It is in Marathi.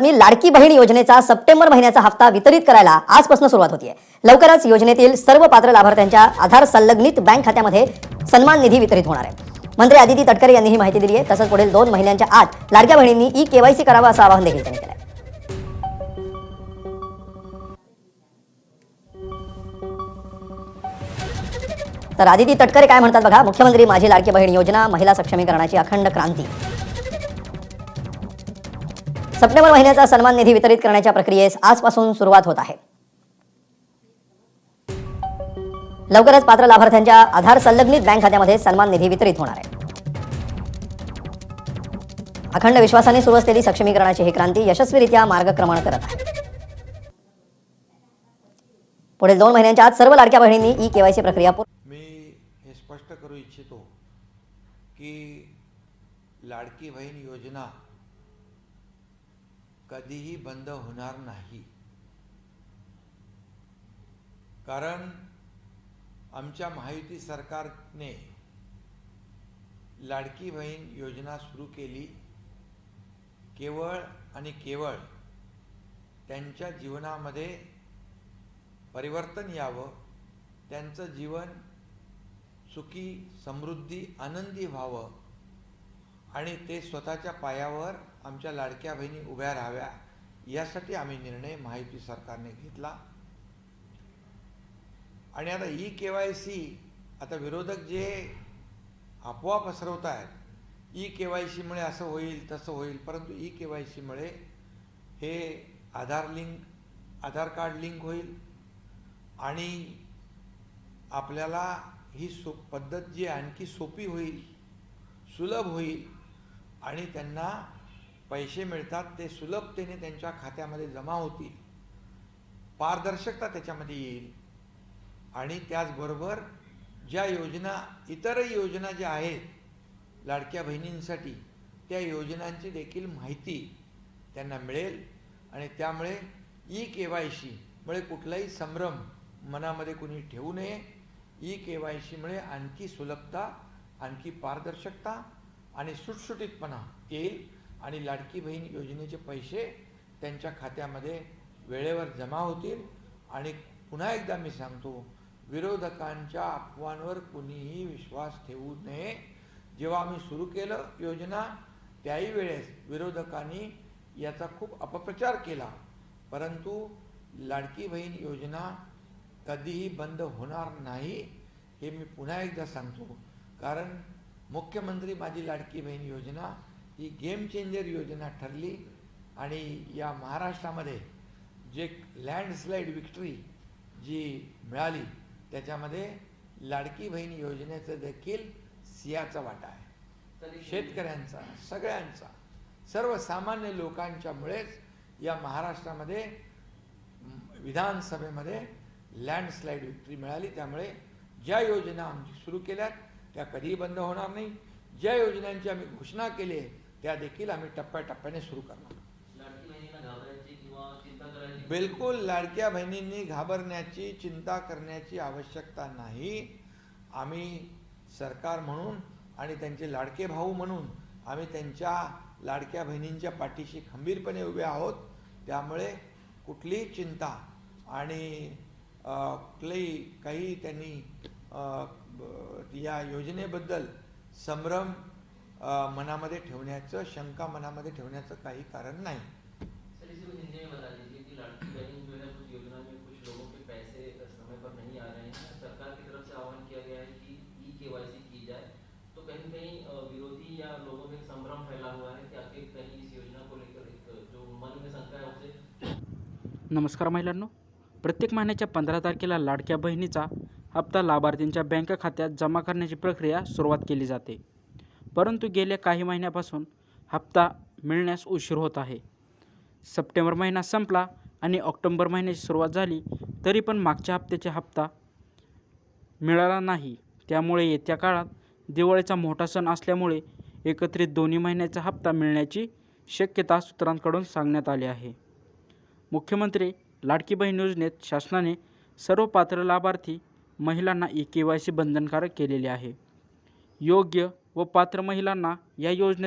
मी लाडकी बहीण योजनेचा सप्टेंबर महिन्याचा हप्ता वितरित करायला आजपासून सुरुवात होतीये. लवकरच योजनेतील सर्व पात्र लाभार्थ्यांच्या आधार संलग्नित बँक खात्यामध्ये सन्मान निधी वितरित होणार आहे. मंत्री आदिती तटकरे यांनी ही माहिती दिली आहे तसंच पुढील दोन महिन्यांच्या आत लाडक्या बहिणींनी ई केवायसी करावं असं आवाहन देखील त्यांनी केलं तर आदिती तटकरे काय म्हणतात बघा? मुख्यमंत्री माझी लाडकी बहीण योजना महिला सक्षमीकरणाची अखंड क्रांती. सप्टेंबर महिन्याचा सन्मान निधी वितरित करण्याच्या प्रक्रियेस आजपासून सुरुवात होत आहे. लवकरच पात्र लाभार्थ्यांच्या आधार संलग्नित बँक खात्यामध्ये सन्मान निधी वितरित होणार आहे. अखंड विश्वासाने सुरू असलेली सक्षमीकरणाची ही क्रांती यशस्वीरित्या मार्गक्रमण करत आहे. पुढील दोन महिन्यांच्या आत सर्व लाडक्या बहिणींनी ई केवायसी प्रक्रिया पूर्ण मी हे स्पष्ट करू इच्छितो की लाडकी बहीण योजना कधीही बंद होणार नाही. कारण आमच्या महायुती सरकारने लाडकी बहीण योजना सुरू केली. केवळ आणि केवळ त्यांच्या जीवनामध्ये परिवर्तन यावं त्यांचं जीवन सुखी समृद्धी आनंदी व्हावं आणि ते स्वतःच्या पायावर आमच्या लाडक्या बहिणी उभ्या राहाव्या यासाठी आम्ही निर्णय माहिती सरकारने घेतला. आणि आता ई के वाय सी आता विरोधक जे अफवा पसरवत आहेत ई के वाय सीमुळे असं होईल तसं होईल परंतु ई के वाय सीमुळे हे Aadhaar link Aadhaar card link होईल. आणि आपल्याला ही सो पद्धत जी आणखी सोपी होईल सुलभ होईल आणि त्यांना पैसे मिळतात ते सुलभतेने त्यांच्या खात्यामध्ये जमा होतील. पारदर्शकता त्याच्यामध्ये येईल. आणि त्याचबरोबर ज्या योजना इतरही योजना ज्या आहेत लाडक्या बहिणींसाठी त्या योजनांची देखील माहिती त्यांना मिळेल. आणि त्यामुळे ई के वाय सीमुळे कुठलाही संभ्रम मनामध्ये कुणी ठेवू नये. ई के वाय सीमुळे आणखी सुलभता आणखी पारदर्शकता आणि सुटसुटीतपणा येईल. आणि लाडकी बहीण योजनेचे पैसे त्यांच्या खात्यामध्ये वेळेवर जमा होतील. आणि पुन्हा एकदा मी सांगतो विरोधकांच्या अफवांवर कुणीही विश्वास ठेवू नये. जेव्हा आम्ही सुरू केलं योजना त्याही वेळेस विरोधकांनी याचा खूप अपप्रचार केला. परंतु लाडकी बहीण योजना कधीही बंद होणार नाही हे मी पुन्हा एकदा सांगतो. कारण मुख्यमंत्री माझी लाडकी बहीण योजना ही गेम चेंजर योजना ठरली आणि या महाराष्ट्रामध्ये जे लँडस्लाईड विक्ट्री जी मिळाली त्याच्यामध्ये लाडकी बहीण योजनेचं देखील सियाचा वाटा आहे. शेतकऱ्यांचा सगळ्यांचा सर्वसामान्य लोकांच्यामुळेच या महाराष्ट्रामध्ये विधानसभेमध्ये लँडस्लाईड विक्ट्री मिळाली. त्यामुळे ज्या योजना आमची सुरू केल्यात त्या कधीही बंद होणार नाही. ज्या योजनांची आम्ही घोषणा केली आहे त्या देखील आम्ही टप्प्याटप्प्याने सुरू करणार. बिलकुल लाडक्या बहिणींनी घाबरण्याची चिंता करण्याची आवश्यकता नाही. आम्ही सरकार म्हणून आणि त्यांचे लाडके भाऊ म्हणून आम्ही त्यांच्या लाडक्या बहिणींच्या पाठीशी खंबीरपणे उभे आहोत. त्यामुळे कुठलीही चिंता आणि कुठलंही काही त्यांनी या योजनेबद्दल संभ्रम मनामध्ये ठेवण्याचं शंका मनामध्ये ठेवण्याचं काही कारण नाही. सर इसी को हिंदी में बता दीजिए कि लाडकी बहन जो है कुछ योजना में कुछ लोगों के पैसे समय पर नहीं आ रहे हैं। सरकार की तरफ से आह्वान किया गया है कि ई केवाईसी की जाए। तो कहीं कहीं अ, विरोधी या लोगों में एक संभ्रम फैला हुआ है कि आखिर कहीं इस योजना को लेकर एक जो मन में शंका है उसे नमस्कार महिलांनो। प्रत्येक महिन्याच्या पंधरा तारखेला लाडक्या बहिणीचा हप्ता लाभार्थींच्या बँक खात्यात जमा करण्याची प्रक्रिया सुरुवात केली जाते. परंतु गेल्या काही महिन्यापासून हप्ता मिळण्यास उशीर होत आहे. सप्टेंबर महिना संपला आणि ऑक्टोंबर महिन्याची सुरुवात झाली तरी पण मागच्या हप्त्याचा हप्ता मिळाला नाही. त्यामुळे येत्या काळात दिवाळीचा मोठा सण असल्यामुळे एकत्रित दोन्ही महिन्याचा हप्ता मिळण्याची शक्यता सूत्रांकडून सांगण्यात आली आहे. मुख्यमंत्री लाडकी बहीण योजनेत शासनाने सर्व पात्र लाभार्थी महिलांना ई के वाय सी बंधनकारक केलेले आहे. योग्य व पात्र महिलांना या योजने